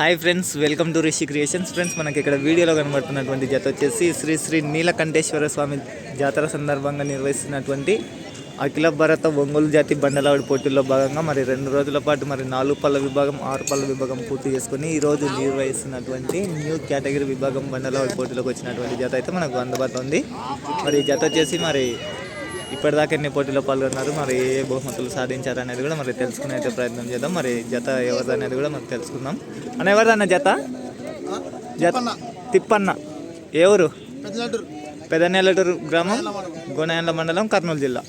Hi friends welcome to Rishi creations. Friends మనకి ఇక్కడ వీడియోలో కనబడుతున్నటువంటి జత వచ్చేసి శ్రీ శ్రీ నీలకంఠేశ్వర స్వామి జాతర సందర్భంగా నిర్వహిస్తున్నటువంటి అఖిల భారత ఒంగోలు జాతి బండలావిడి పోటీల్లో భాగంగా మరి రెండు రోజుల పాటు మరి నాలుగు పళ్ళ విభాగం ఆరు పళ్ళ విభాగం పూర్తి చేసుకుని ఈ రోజు నిర్వహిస్తున్నటువంటి న్యూ కేటగిరీ విభాగం బండలావిడి పోటీలోకి వచ్చినటువంటి జత అయితే మనకు అందుబాటులో ఉంది. మరి ఈ జత వచ్చేసి మరి ఇప్పటిదాకా ఎన్ని పోటీలో పాల్గొన్నారు? మరి ఏ బహుమతులు సాధించారు అనేది కూడా మరి తెలుసుకునే ప్రయత్నం చేద్దాం. మరి జత ఎవరిది అనేది కూడా మరి తెలుసుకుందాం. అన్న ఎవరిదన్న జత? జత తిప్పన్న. ఏ ఊరు? పెదనెల్లటూరు గ్రామం గోనయంల మండలం. కర్నూలు జిల్లా.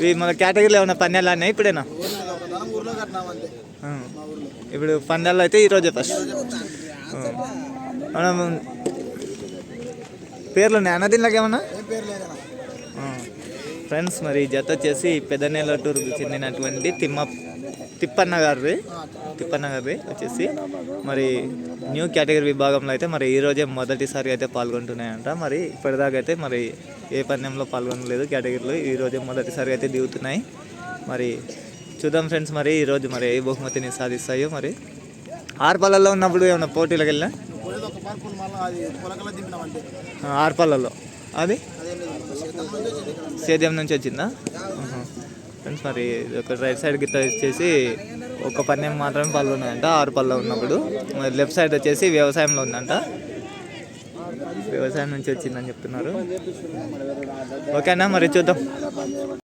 ఇవి మన కేటగిరీలో ఏమైనా పందాలు అన్నాయి ఇప్పుడేనా? ఇప్పుడు పందాలు అయితే ఈరోజే ఫస్ట్. మనం పేర్లు ఉన్నాయి? అన్న దీనిలోకి ఏమన్నా? ఫ్రెండ్స్ మరి జత వచ్చేసి పెదనెల్లటూరుకు చెందినటువంటి తిమ్మ తిప్పన్న గారిది. తిప్పన్న గారిది వచ్చేసి మరి న్యూ కేటగిరీ విభాగంలో అయితే మరి ఈ రోజే మొదటిసారి అయితే పాల్గొంటున్నాయంట. మరి ఇప్పటిదాకా అయితే మరి ఏ పందెంలో పాల్గొనలేదు కేటగిరీలో ఈ రోజే మొదటిసారి అయితే దిగుతున్నాయి. మరి చూద్దాం ఫ్రెండ్స్ మరి ఈరోజు మరి ఏ బహుమతిని సాధిస్తాయో మరి. ఆరుపల్లలో ఉన్నప్పుడు ఏమైనా పోటీలకు వెళ్ళా పోయేది ఒక పార్కులు మళ్ళీ అది? సేద్యం నుంచి వచ్చిందా? ఫ్రెండ్స్ మరి ఒక రైట్ సైడ్ గిట్ట వచ్చేసి ఒక పన్నెం మాత్రమే పళ్ళు ఉన్నాయంట ఆరు పళ్ళు ఉన్నప్పుడు. మరి లెఫ్ట్ సైడ్ వచ్చేసి వ్యవసాయంలో ఉందంట. వ్యవసాయం నుంచి వచ్చిందని చెప్తున్నారు. ఓకేనా మరి చూద్దాం.